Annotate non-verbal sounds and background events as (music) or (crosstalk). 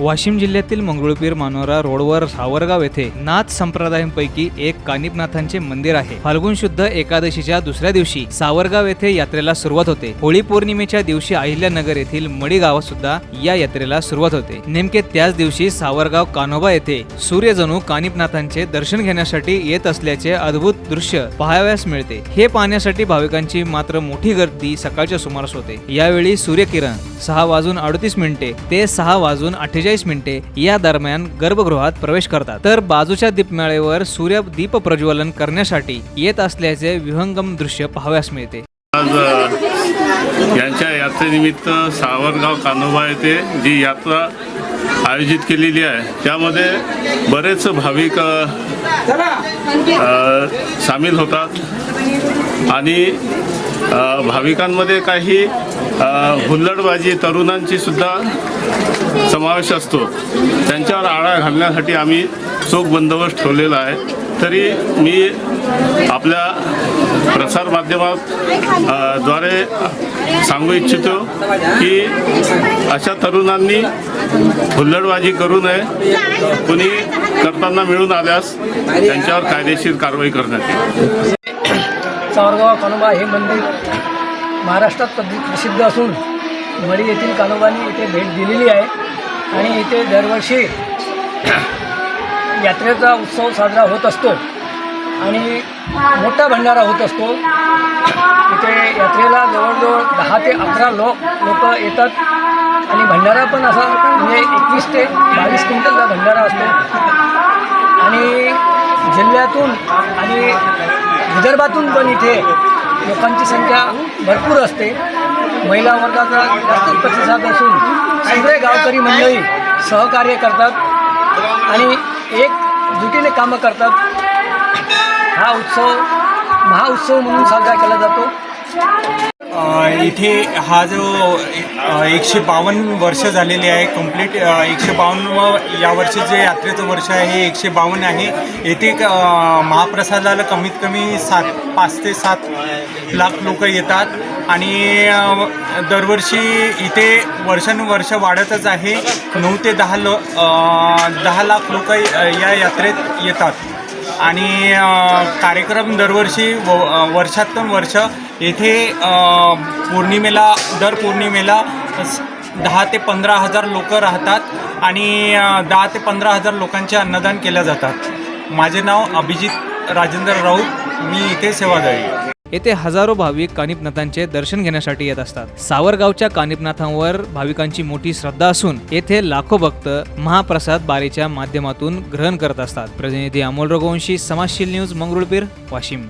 वाशिम जिल्ह्यातील मंगरुळपीर मानोरा रोडवर सावरगाव येथे नाथ संप्रदायांपैकी एक कानिपनाथांचे मंदिर आहे. फाल्गुन शुद्ध एकादशीच्या दुसऱ्या दिवशी सावरगाव येथे यात्रेला सुरुवात होते. होळी पौर्णिमेच्या दिवशी अहिल्यानगर येथील मडी गावात सुद्धा या यात्रेला सुरुवात होते. नेमके त्याच दिवशी सावरगाव कानोबा येथे सूर्यजणू कानिपनाथांचे दर्शन घेण्यासाठी येत असल्याचे अद्भुत दृश्य पाहावयास मिळते. हे पाहण्यासाठी भाविकांची मात्र मोठी गर्दी सकाळच्या सुमारास होते. यावेळी सूर्यकिरण सहा वाजून अडतीस मिनिटे ते सहा वाजून अठ्ठेचाळीस मिनिटे या दरम्यान गर्भगृहात प्रवेश करतात. तर बाजूच्या दीपमाळेवर सूर्य दीप प्रज्वलन करण्यासाठी येत असल्याचे विहंगम दृश्य पाहाव्यास मिळते. आज यांच्या यात्रेनिमित्त सावरगाव कानोबा येथे जी यात्रा आयोजित केलेली आहे. त्यामध्ये बरेच भाविक सामील होतात. आणि भाविकांमध्ये काही हुल्लडबाजी तरुणांची सुद्धा समावेश असतो. त्यांच्यावर आळा घालण्यासाठी आम्ही चोख बंदोबस्त ठेवलेला आहे. तरी मी आपल्या प्रसारमाध्यमात द्वारे सांगू इच्छितो की अशा तरुणांनी हुल्लडबाजी करू नये. कुणी करताना मिळून आल्यास त्यांच्यावर कायदेशीर कारवाई करण्यात येईल. सावरगाव कानोबा हे मंदिर महाराष्ट्रात प्रसिद्ध असून मळी येथील कानोबांनी इथे भेट दिलेली आहे. आणि इथे दरवर्षी (coughs) यात्रेचा उत्सव साजरा होत असतो. आणि मोठा भंडारा होत असतो. इथे यात्रेला जवळजवळ दहा ते अकरा लोक लोक येतात. आणि भंडारा पण असा म्हणजे एकवीस ते बावीस क्विंटलचा भंडारा असतो. आणि जिल्ह्यातून आणि विदर्भातून पण इथे लोकांची संख्या भरपूर असते. महिला वर्गाचा जास्त प्रतिसाद असून सगळे गावकरी मंडळी सहकार्य करतात आणि एक जुटीने कामं करतात. हा उत्सव महाउत्सव म्हणून साजरा केला जातो. इथे हा जो एकशे बावन्न वर्ष झालेले आहे कंप्लीट एकशे बावन्न या वर्षी जे यात्रेचं वर्ष आहे हे एकशे बावन्न आहे. येथे क- महाप्रसादाला कमीत कमी सात पाच ते सात लाख लोक येतात. आणि दरवर्षी इथे वर्षानुवर्ष वाढतच आहे. नऊ ते दहा लो दहा लाख लोक या यात्रेत येतात. आणि कार्यक्रम दरवर्षी व वर्षातून वर्ष येथे पौर्णिमेला दर पौर्णिमेला दहा ते पंधरा हजार लोक राहतात आणि दहा ते पंधरा हजार लोकांचे अन्नदान केल्या जातात. माझे नाव अभिजित राजेंद्र राऊत. मी इथे सेवादारी. येथे हजारो भाविक कानिपनाथांचे दर्शन घेण्यासाठी येत असतात. सावरगावच्या कानिपनाथांवर भाविकांची मोठी श्रद्धा असून येथे लाखो भक्त महाप्रसाद बारीच्या माध्यमातून ग्रहण करत असतात. प्रतिनिधी अमोल रघुवंशी समाजशील न्यूज मंगरुळपीर वाशिम.